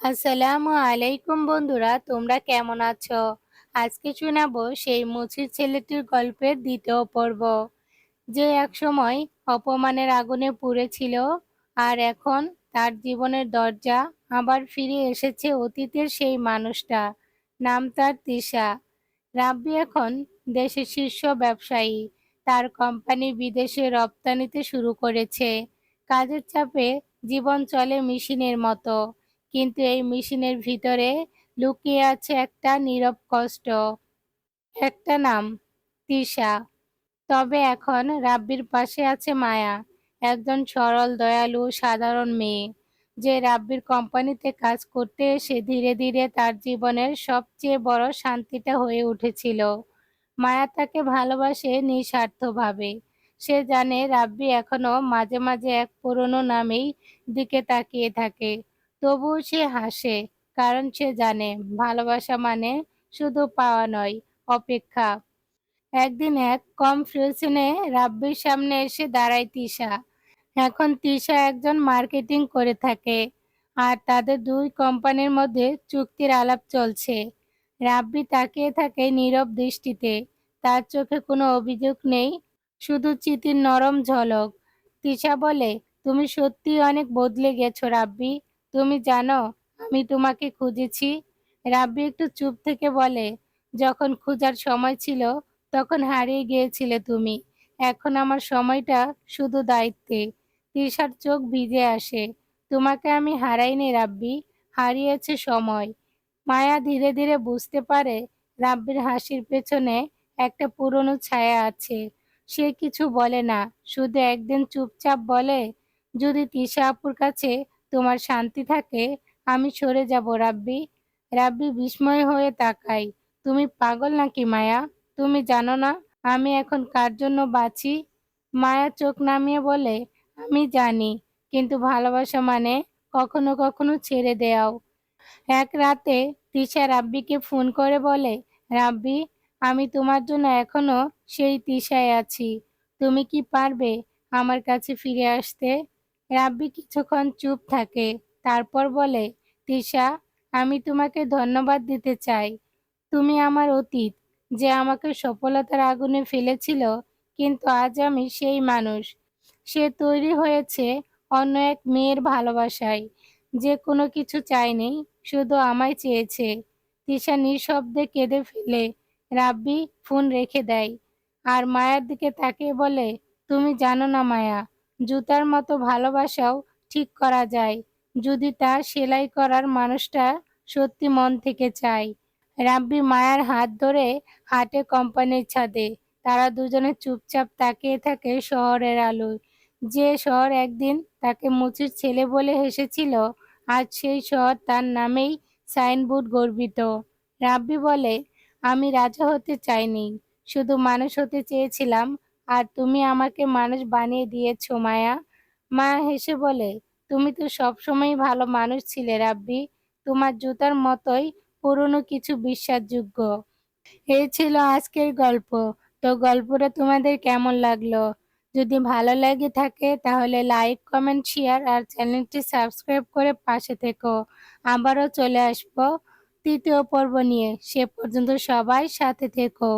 আসসালামু আলাইকুম বন্ধুরা, তোমরা কেমন আছো? আজকে শোনাবো সেই মুচির ছেলেটির গল্পের দ্বিতীয় পর্ব। যে একসময় অপমানের আগুনে পুড়েছিল আর এখন তার জীবনের দরজা আবার ফিরে এসেছে অতীতের সেই মানুষটা, নাম তার তিশা। রাব্বি এখন দেশের শীর্ষ ব্যবসায়ী, তার কোম্পানি বিদেশে রপ্তানিতে শুরু করেছে। কাজের চাপে জীবন চলে মেশিনের মতো। কিন্তু এই মেশিনের ভিতরে লুকিয়ে আছে একটা নীরব কষ্ট। একটা নাম তিশা তবে এখন রাব্বির পাশে আছে মায়া, একজন সরল, দয়ালু, সাধারণ মেয়ে, যে রাব্বির কোম্পানিতে কাজ করতে এসে ধীরে ধীরে তার জীবনের সবচেয়ে বড় শান্তিটা হয়ে উঠেছিল। মায়া তাকে ভালোবাসে নিঃস্বার্থভাবে। সে জানে রাব্বি এখনও মাঝে মাঝে এক পুরনো নামেই দিকে তাকিয়ে থাকে। তবুও সে হাসে, কারণ সে জানে ভালোবাসা মানে শুধু পাওয়া নয়, অপেক্ষা। একদিন এক কম কনফিউশনে রাব্বির সামনে এসে দাঁড়ায় তিশা। এখন তিশা একজন মার্কেটিং করে থাকে আর তাদের দুই কোম্পানির মধ্যে চুক্তির আলাপ চলছে। রাব্বি তাকিয়ে থাকে নীরব দৃষ্টিতে, তার চোখে কোনো অভিযোগ নেই, শুধু চিতির নরম ঝলক। তিশা বলে, তুমি সত্যি অনেক বদলে গেছো রাব্বি তুমি জানো, আমি তোমাকে খুঁজেছি। রাব্বি একটু চুপ থেকে বলে, যখন খোঁজার সময় ছিল, তখন হারিয়ে গিয়েছিলে তুমি। এখন আমার সময়টা শুধু দায়িত্বে। তৃষার চোখ ভিজে আসে, তোমাকে আমি হারাইনি রাব্বি, হারিয়েছে সময়। মায়া ধীরে ধীরে বুঝতে পারে, রাব্বির হাসির পেছনে একটা পুরনো ছায়া আছে। সে কিছু বলে না, শুধু একদিন চুপচাপ বলে, যদি তিশা আপুর কাছে তোমার শান্তি থাকে, আমি সরে যাব রাব্বি। রাব্বি বিস্ময় হয়ে তাকাই। তুমি পাগল নাকি মায়া? তুমি জানো না, আমি এখন কার জন্য বাঁচি? মায়া চোখ নামিয়ে বলে, আমি জানি, কিন্তু ভালোবাসা মানে কখনো কখনো ছেড়ে দেয়াও এক রাতে তিশা রাব্বিকে ফোন করে বলে, রাব্বি, আমি তোমার জন্য এখনও সেই তিশায় আছি। তুমি কি পারবে আমার কাছে ফিরে আসতে? রাব্বি কিছুক্ষণ চুপ থাকে, তারপর বলে, তিশা, আমি তোমাকে ধন্যবাদ দিতে চাই। তুমি আমার অতীত, যে আমাকে সফলতার আগুনে ফেলেছিল, কিন্তু আজ আমি সেই মানুষ। সে তৈরি হয়েছে অন্য এক মেয়ের ভালোবাসায়। যে কোনো কিছু চায়নি শুধু আমায় চেয়েছে। তিশা নিঃশব্দে কেঁদে ফেলে, রাব্বি ফোন রেখে দেয়। আর মায়ার দিকে তাকিয়ে বলে, তুমি জানো না মায়া জুতার মতো ভালোবাসাও ঠিক করা যায়। যদি তা সেলাই করার মানুষটা সত্যি মন থেকে চায়। রাব্বি মায়ার হাত ধরে হাটে কোম্পানির ছাদে। তারা দুজনে চুপচাপ তাকিয়ে থাকে শহরের আলোয়। যে শহর একদিন তাকে মুচির ছেলে বলে হেসেছিল, আজ সেই শহর তার নামেই সাইনবোর্ড গর্বিত। রাব্বি বলে, আমি রাজা হতে চাইনি। শুধু মানুষ হতে চেয়েছিলাম আর তুমি আমাকে মানুষ বানিয়ে দিয়েছ, মায়া। মা হেসে বলে, তুমি তো সবসময় ভালো মানুষ ছিলে রাব্বি। তোমার জুতার মতোই পুরনো কিছু বিশ্বাসযোগ্য। এই ছিল আজকের গল্প। তো গল্পটা তোমাদের কেমন লাগল? যদি ভালো লাগে থাকে, তাহলে লাইক, কমেন্ট, শেয়ার আর চ্যানেলটি সাবস্ক্রাইব করে পাশে থেকো। আবারও চলে আসব তৃতীয় পর্ব নিয়ে। সে পর্যন্ত সবাই সাথে থেকো।